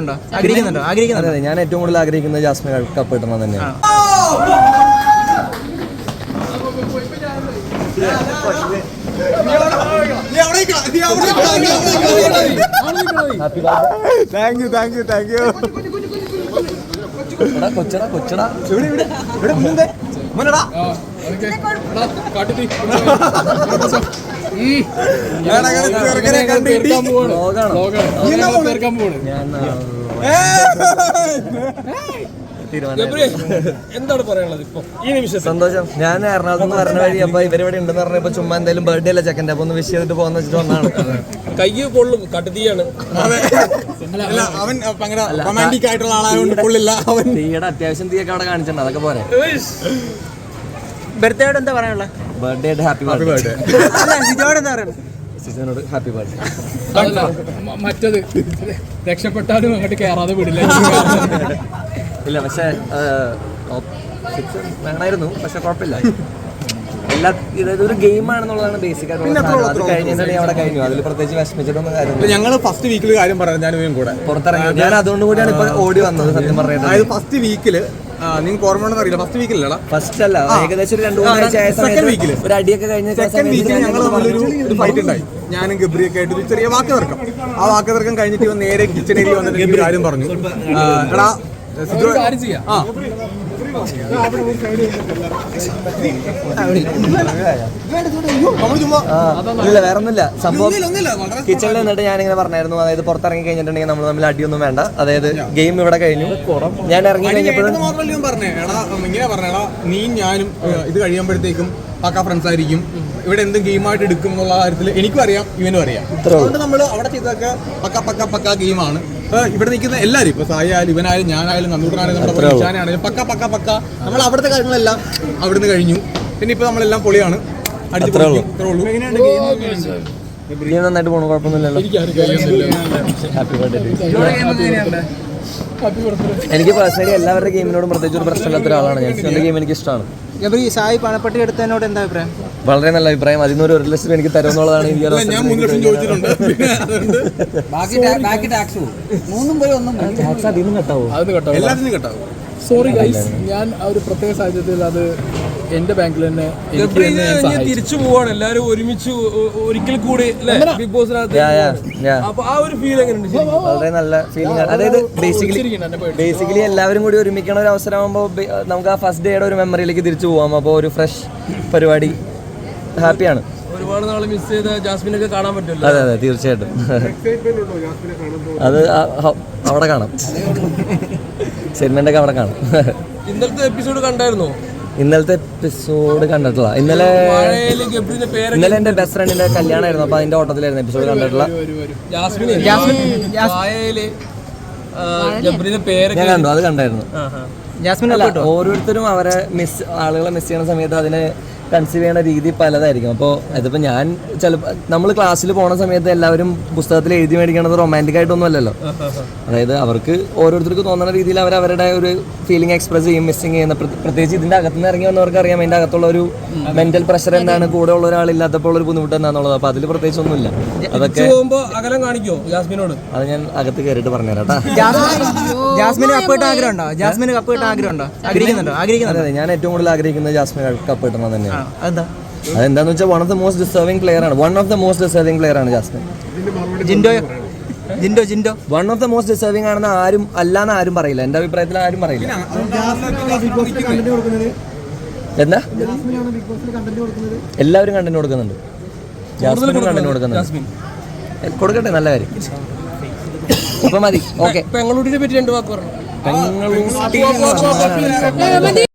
ഉണ്ടോ? ആഗ്രഹിക്കുന്നുണ്ടോ? ആഗ്രഹിക്കുന്നുണ്ടോ? അതെ ഞാൻ ഏറ്റവും കൂടുതൽ ആഗ്രഹിക്കുന്നത് ജാസ്മിൻ കപ്പ് കിട്ടണം തന്നെയാണ്. Happy thank you thank you thank you കൊച്ചട കൊച്ചട. ഇവിടെ ഇവിടെ ഇവിടെ മുന്നേ. മുന്നടാ കണ്ടിട്ട് വ്ളോഗാണോ ഞാൻ ആ, തീരുമാനം എന്താണ് പറയാനുള്ളത് ഇപ്പൊ? ഈ നിമിഷം സന്തോഷം. ഞാൻ എറണാകുളത്ത് നിന്ന് പറഞ്ഞ വഴി അപ്പൊ ഇവരിവിടെ ഉണ്ടെന്ന് പറഞ്ഞപ്പോ ചുമ്മാ എന്തായാലും ബർത്ത്ഡേ അല്ല ചെക്കന്റെ? അപ്പൊ ഒന്ന് വിഷ് ചെയ്തിട്ട് പോകാന്ന് വെച്ചിട്ട് വന്നാണ് കൈ കൊള്ളും കട്ടുതീയാണ് അല്ല അവൻ ഭയങ്കര റൊമാന്റിക് ആയിട്ടുള്ള ആളായതുകൊണ്ട് കൊള്ളില്ല അവൻ തീയുടെ അത്യാവശ്യം തീയൊക്കെ അവിടെ കാണിച്ചിട്ടുണ്ട്. അതൊക്കെ പോരെ. ബർത്ത്ഡേയോട് എന്താ പറയാനുള്ളത് ബർത്ത്ഡേ ഹാപ്പി ബർത്ത്ഡേ അല്ല ജിജോട് എന്താ പറയുന്നത് സിജോനോട് ഹാപ്പി ബർത്ത്ഡേ മറ്റത്. രക്ഷപ്പെട്ടാലും അങ്ങോട്ട് കയറാതെ വിടില്ല. ഇല്ല പക്ഷേ വേണമായിരുന്നു പക്ഷെ കുഴപ്പമില്ല. എല്ലാ ഇതായത് ഒരു ഗെയിം ആണെന്നുള്ളതാണ് ബേസിക്. അത് കഴിഞ്ഞിട്ടുണ്ടെങ്കിൽ അവിടെ കഴിഞ്ഞു. അതിൽ പ്രത്യേകിച്ച് വിഷമിച്ചിട്ടൊന്നും കാര്യമില്ല. ഞങ്ങൾ ഫസ്റ്റ് വീക്കിൽ കാര്യം പറഞ്ഞു ഞാൻ കൂടെ. പുറത്തിറങ്ങി. ഞാൻ അതുകൊണ്ട് കൂടിയാണ് ഇപ്പൊ ഓടി വന്നത് സത്യം അതായത് പറയുന്നത് ഫസ്റ്റ് വീക്കിൽ നിങ്ങൾക്ക് ഓർമ്മ ഉണ്ടെന്ന് അറിയില്ല. ഫസ്റ്റ് വീക്കിലല്ല ഫസ്റ്റ് അല്ല. ഏകദേശം ഒരു രണ്ടു മൂന്നാഴ്ച ആയ Second week ൽ. സമയത്ത് ഒരു അടിയൊക്കെ കഴിഞ്ഞ സെക്കൻഡ് വീക്കിൽ ഞങ്ങൾ തമ്മിലൊരു ഒരു ഫൈറ്റ് ഉണ്ടായി. ഞാനും ഗബ്രിയൊക്കെ ആയിട്ട് ഒരു ചെറിയ വാക്ക് തർക്കം ആ വാക്ക് തർക്കം കഴിഞ്ഞിട്ട് ഇവൻ നേരെ കിച്ചൺ ഏരിയ വന്നിട്ട് കാര്യം പറഞ്ഞു. എടാ സിജോ ആ. ഇല്ല വേറെ ഒന്നുമില്ല സംഭവം കിച്ചണിൽ നിന്നിട്ട് ഇങ്ങനെ പറഞ്ഞായിരുന്നു. അതായത് പുറത്തിറങ്ങി കഴിഞ്ഞിട്ടുണ്ടെങ്കിൽ നമ്മൾ തമ്മിൽ അടിയൊന്നും വേണ്ട. അതായത് ഗെയിം ഇവിടെ കഴിഞ്ഞു. ഞാൻ ഇറങ്ങി കഴിഞ്ഞപ്പോഴും ഇത് ഞാൻ പറഞ്ഞേ? എടാ ഇങ്ങനെ പറഞ്ഞേടാ നീ ഞാനും ഇത് കഴിയുമ്പോഴത്തേക്കും പക്ക ഫ്രണ്ട്സ് ആയിരിക്കും. ഇവിടെ എന്തും ഗെയിമായിട്ട് എടുക്കും എന്നുള്ള കാര്യത്തിൽ എനിക്കും അറിയാം ഇവനും അറിയാം. അതുകൊണ്ട് നമ്മൾ അവിടെ ചെയ്തൊക്കെ പക്ക പക്ക പക്ക ഗെയിമാണ് ഇവിടെ നിൽക്കുന്ന എല്ലാവരും ഇപ്പൊ സായി ആയാലും ഇവനായാലും ഞാനായാലും നന്ദൂട്ടനായാലും നമ്മുടെ ഇഷാനായാലും പക്ക പക്ക പക്ക. നമ്മൾ അവിടുത്തെ കാര്യങ്ങളെല്ലാം അവിടുന്ന് കഴിഞ്ഞു. പിന്നെ ഇപ്പൊ നമ്മളെല്ലാം പൊളിയാണ്. അടിച്ചു ഉള്ളൂ. നന്നായിട്ട് പോണു? കുഴപ്പമൊന്നുമില്ലല്ലോ. ഹാപ്പി ബർത്ത്ഡേ എനിക്ക് പേഴ്സണലി എല്ലാവരുടെ ഗെയിമിനോടും പ്രത്യേകിച്ച് ഒരു പ്രശ്നമില്ലാത്ത ഒരാളാണ് ഞാൻ. എന്റെ ഗെയിം എനിക്ക് ഇഷ്ടമാണ് സായി പണപ്പെട്ടി എടുത്തതിനോട് എന്താ അഭിപ്രായം? വളരെ നല്ല അഭിപ്രായം. അതിൽ നിന്ന് ഒരു ലക്ഷം എനിക്ക് തരുമെന്നുള്ളതാണ് എനിക്ക് ഞാൻ മൂന്ന് ലക്ഷം ചോദിച്ചിട്ടുണ്ട്. ബാക്കി ബാക്കി ടാക്സ്. അതിൽ നിന്ന് കട്ടാവോ? അതൊന്ന് കേട്ടോ എല്ലാത്തിനും കേട്ടാവും. സോറി ഗൈസ് ഞാൻ ആ ഒരു പ്രത്യേക സാഹചര്യത്തിൽ അത് എന്റെ ബാങ്കിൽ തന്നെ എനിക്ക് തന്നെ തിരിച്ചു പോവാണ്. എല്ലാരും ഒരുമിച്ച് ഒരിക്കൽ കൂടി ബിഗ് ബോസിനകത്ത് അപ്പൊ ആ ഒരു ഫീൽ എങ്ങനെയുണ്ട്? വളരെ നല്ല ഫീലിംഗ് ആണ്. അതായത് ബേസിക്കലി ബേസിക്കലി എല്ലാവരും കൂടി ഒരുമിക്കണ ഒരു അവസരമാകുമ്പോൾ നമുക്ക് ആ ഫസ്റ്റ് ഡേയുടെ ഒരു മെമ്മറിയിലേക്ക് തിരിച്ചു പോവാം. അപ്പോൾ ഒരു ഫ്രഷ് പരിപാടി ഹാപ്പിയാണ്. ഒരുപാട് നാൾ മിസ് ചെയ്ത ജാസ്മിനൊക്കെ കാണാൻ പറ്റുമല്ലോ? അതെ അതെ തീർച്ചയായിട്ടും. അത് അവിടെ കാണാം. ഒക്കെ അവിടെ കാണാം. ഇന്നലത്തെ എപ്പിസോഡ് കണ്ടായിരുന്നോ? ഇന്നലത്തെ എപ്പിസോഡ് കണ്ടിട്ടില്ല. ഇന്നലെ ഇന്നലെ എന്റെ ബെസ്റ്റ് ഫ്രണ്ടിന്റെ കല്യാണമായിരുന്നു. അപ്പൊ അതിന്റെ ഓട്ടത്തിലായിരുന്നു എപ്പിസോഡ് കണ്ടിട്ടുള്ള. ഞാൻ കണ്ടു അത് കണ്ടായിരുന്നു. ജാസ്മിൻ അല്ല ഓരോരുത്തരും അവരെ മിസ് ആളുകളെ മിസ് ചെയ്യുന്ന സമയത്ത് അതിനെ കൺസീവ് ചെയ്യുന്ന രീതി പലതായിരിക്കും. അപ്പോൾ അതിപ്പോൾ ഞാൻ ചിലപ്പോൾ നമ്മൾ ക്ലാസ്സിൽ പോണ സമയത്ത് എല്ലാവരും പുസ്തകത്തിൽ എഴുതി മേടിക്കണത് റൊമാന്റിക് ആയിട്ടൊന്നും അല്ലല്ലോ. അതായത് അവർക്ക് ഓരോരുത്തർക്ക് തോന്നുന്ന രീതിയിൽ അവർ അവരുടെ ഒരു ഫീലിംഗ് എക്സ്പ്രസ് ചെയ്യും മിസ്സിങ് ചെയ്യുന്ന പ്രത്യേക- പ്രത്യേകിച്ച് ഇതിന്റെ അകത്തുനിന്ന് ഇറങ്ങി വന്നവർക്ക് അറിയാം അതിന്റെ അകത്തുള്ള ഒരു മെന്റൽ പ്രഷർ എന്താണ് കൂടെ ഉള്ള ഒരാളില്ലാത്തപ്പോൾ ഒരു ബുദ്ധിമുട്ട് എന്താണെന്നുള്ളത് അപ്പോൾ അതിൽ പ്രത്യേകിച്ച് ഒന്നുമില്ല. അതൊക്കെ അകലം കാണിക്കോ ജാസ്മിനോട്? അത് ഞാൻ അകത്ത് കയറിയിട്ട് പറഞ്ഞുതരാം കേട്ടാ. ജാസ്മിന് കപ്പ് കിട്ടാൻ ആഗ്രഹം ഉണ്ടോ ജാസ്മിന് കപ്പ് കിട്ടാൻ ആഗ്രഹം ഉണ്ടോ ആഗ്രഹിക്കുന്നുണ്ടോ? ഞാൻ ഏറ്റവും കൂടുതൽ ആഗ്രഹിക്കുന്നത് ജാസ്മിൻ കപ്പ് കിട്ടണം തന്നെയാണ്. അതെന്താ അതെന്താന്ന് വെച്ചാൽ one of the most deserving player ആണ് one of the most deserving player ആണ് Jasmine ജിൻഡോയോ Jinto Jinto one of the most deserving ആണെന്ന് ആരും അല്ലാന്ന് ആരും പറയില്ല എന്റെ അഭിപ്രായത്തിൽ ആരും പറയില്ല എന്താ എല്ലാവരും കണ്ടന്റ് കൊടുക്കുന്നുണ്ട് ജാസ്മിനും കണ്ടന്റ് കൊടുക്കുന്നുണ്ട് കൊടുക്കട്ടെ നല്ല കാര്യം അപ്പൊ മതി ഓക്കെ പെങ്ങളൂട്ടിനെ പറ്റി രണ്ട് വാക്ക് പറഞ്ഞു